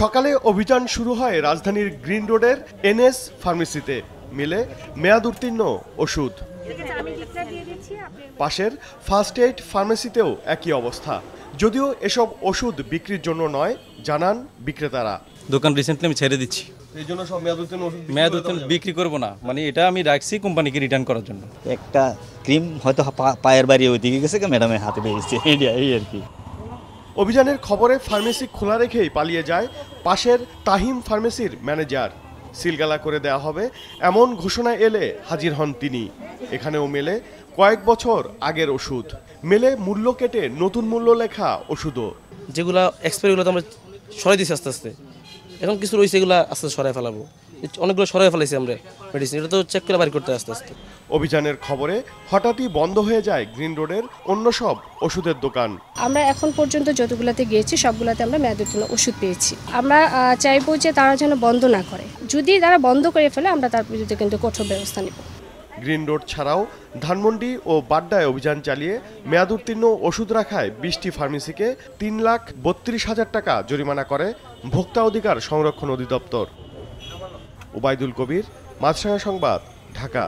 সকালে অভিযান শুরু হয় রাজধানীর গ্রিন রোডের এনএস ফার্মেসিতে। মিলে মেয়াদ উত্তীর্ণ ওষুধ। পাশের ফার্স্ট এইড ফার্মেসিতেও একই অবস্থা। যদিও এসব ওষুধ বিক্রির জন্য নয় জানান বিক্রেতারা। দোকান রিসেন্টলি আমি ছেড়ে দিচ্ছি। এই জন্য সব মেয়াদ উত্তীর্ণ ওষুধ মেয়াদ উত্তীর্ণ বিক্রি করব না। মানে এটা আমি রাখছি কোম্পানিকে রিটার্ন করার জন্য। একটা ক্রিম হয়তো পা- পায়ের বাড়ি ওইদিকে গেছে কি ম্যাডামের হাতে পেয়েছে এই আর কি। অভিযানের খবরে ফার্মেসি খোলা রেখেই পালিয়ে যায় পাশের তাহিম ফার্মেসির ম্যানেজার। সিলগালা করে দেওয়া হবে এমন ঘোষণা এলে হাজির হন তিনি। এখানেও মেলে কয়েক বছর আগের ওষুধ। মেলে মূল্য কেটে নতুন মূল্য লেখা ওষুধও। যেগুলো এক্সপায়ারিগুলো তো আমরা সরাই দিচ্ছি আস্তে আস্তে। এখন কিছু রয়েছে এগুলো আস্তে সরাই ফেলাবো। অনেকগুলো সরাই ফেলাইছি আমরা মেডিসিন এটা তো চেক করে বাড়ি করতে আস্তে আস্তে। অভিযানের খবরে হঠাৎই বন্ধ হয়ে যায় গ্রিন রোডের অন্য সব ওষুধের দোকান। আমরা এখন পর্যন্ত যতগুলোতে গিয়েছি সবগুলোতে আমরা মেয়াদোত্তীর্ণ ওষুধ পেয়েছি। আমরা চাইব যে তারা যেন বন্ধ না করে। যদি তারা বন্ধ করে ফেলে আমরা তার বিরুদ্ধে কিন্তু কঠোর ব্যবস্থা নেব। গ্রিন রোড ছাড়াও ধানমন্ডি ও বাড্ডায় অভিযান চালিয়ে মেয়াদ উত্তীর্ণ ওষুধ রাখায় বিশটি ফার্মেসিকে তিন লাখ বত্রিশ হাজার টাকা জরিমানা করে ভোক্তা অধিকার সংরক্ষণ অধিদপ্তর। ওবায়দুল কবির মাছরাঙা সংবাদ ঢাকা।